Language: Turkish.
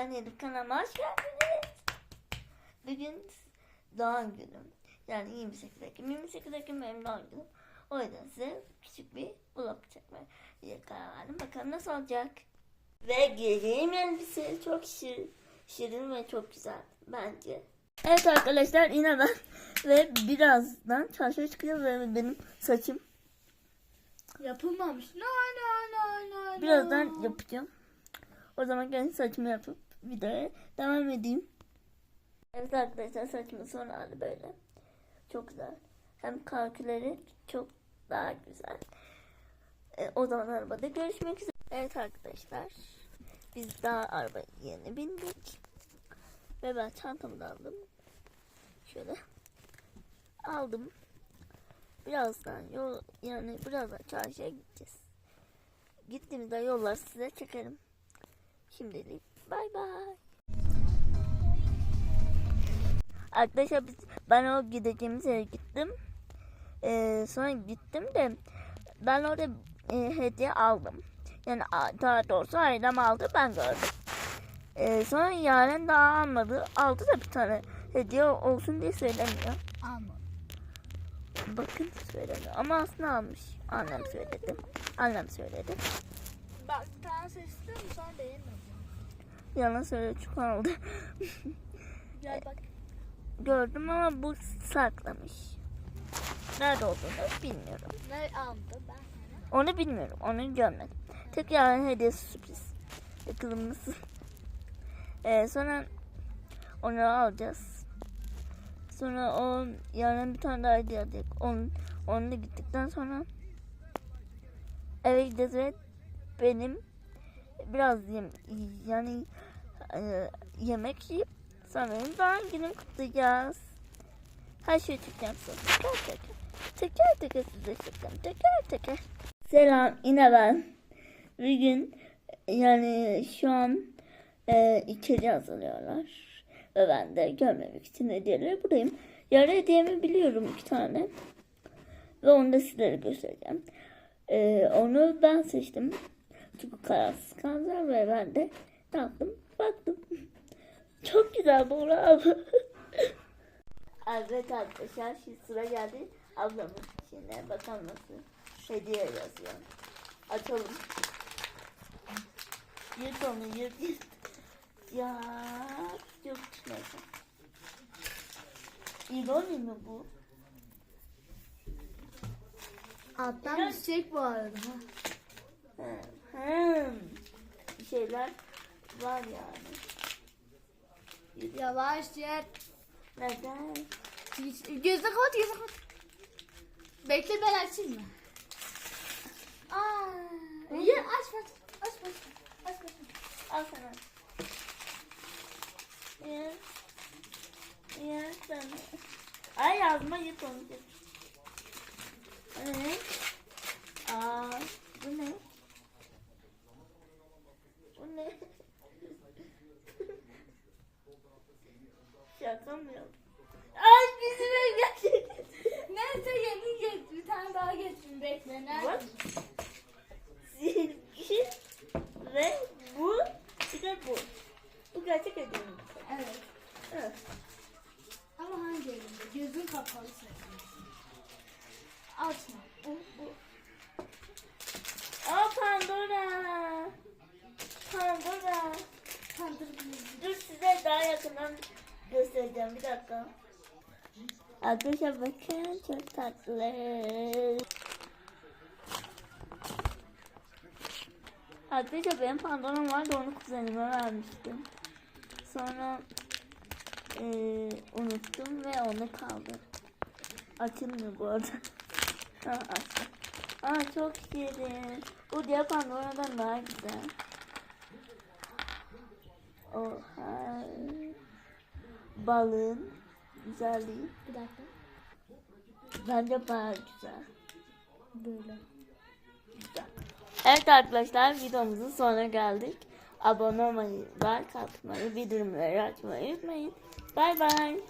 Ben Elif kanalıma hoş geldiniz. Bugün doğum günüm. Yani 28 Ekim. 28 Ekim benim doğum günüm. O yüzden size küçük bir vlog çekmeye diye karar verdim. Bakalım nasıl olacak. Ve giyeceğim elbise çok şir, şirin ve çok güzel bence. Evet arkadaşlar ben ve birazdan çarşıya çıkacağız ve benim saçım Yapılmamış. No no no no. birazdan yapacağım. O zaman gelin saçımı yapıp videoya devam edeyim. Evet arkadaşlar saçımın son hali böyle. Çok güzel. Hem kalküleri çok daha güzel. E, o zaman arabada görüşmek üzere. Evet arkadaşlar. Biz daha araba yeni bindik. Ve ben çantamı da aldım. Şöyle. Aldım. Birazdan yol yani birazdan çarşıya gideceğiz. Gittiğimizde yollar size çekerim. Şimdilik bay bay. Arkadaşlar biz, ben o gideceğimiz yere gittim. Ee, sonra gittim de ben orada e, hediye aldım. Yani daha doğrusu ailem aldı ben gördüm. Ee, sonra Yaren daha almadı. Aldı da bir tane hediye olsun diye söylemiyor. Alma. Bakın söylemiyor ama aslında almış. Annem söyledi. Annem söyledi. Bak bir tane seçtim sonra beğenmedim. Yalan söyle çok aldı. Gel bak. Gördüm ama bu saklamış. Nerede olduğunu bilmiyorum. Ne aldı ben sana? Onu bilmiyorum. Onu görmedim. Tek yarın hediyesi sürpriz. Bakalım nasıl. Ee, sonra onu alacağız. Sonra o yarın bir tane daha hediye alacak. Onun, onunla gittikten sonra eve gideceğiz ve benim biraz yem, yani e, yemek yiyip sonra benim doğum günümü kutlayacağız. Her şeyi çekeceğim sonra. Teker teker. Teker teker size çekeceğim. Teker teker. Selam yine ben. Bugün yani şu an e, içeri hazırlıyorlar. Ve ben de görmemek için hediyeleri buradayım. Yarı hediyemi biliyorum iki tane. Ve onu da sizlere göstereceğim. E, onu ben seçtim. Çünkü kararsız kaldılar ve ben de ne yaptım? Baktım. Çok güzel bu abi. Evet arkadaşlar şimdi sıra geldi ablamın içine bakalım nasıl hediye yazıyor. Açalım. Yırt onu yırt yırt. Ya çok neyse. İroni mi bu? Alttan düşecek bu arada. Bir şeyler var yani. Yavaş yer. Neden? Gözünü kapat gözünü kapat. Bekle ben açayım mı? Aa, ye aç aç aç aç aç aç. Al sana. Yes. Yes sana. Ay yazma yırt onu yırt. O ne? Aa, bu ne? Bu ne? Şaka mı yok? Ay bizim ev gerçekten. Neyse yeni geç bir tane daha geçsin bekle. Nerede? Bak. Silgi ve bu de bu. Bu gerçek hediyem. Evet. Evet. Ama hangi elinde? Gözün kapalı sakın. Açma. Bu, bu. Aa Pandora. Pandora. Kandırabilirsin. Dur size daha yakından göstereceğim. Bir dakika. Arkadaşlar bakın çok tatlı. Arkadaşlar benim Pandora'm vardı onu kuzenime vermiştim. Sonra eee, unuttum ve onu kaldı. Açılmıyor bu arada. ha, açtım. Aa çok şirin. Bu diğer Pandora'dan daha güzel. Oha. Balığın güzelliği. Bir dakika. Bence bayağı güzel. Böyle. Evet arkadaşlar videomuzun sonuna geldik. Abone olmayı, like atmayı, bildirimleri açmayı unutmayın. Bay bay.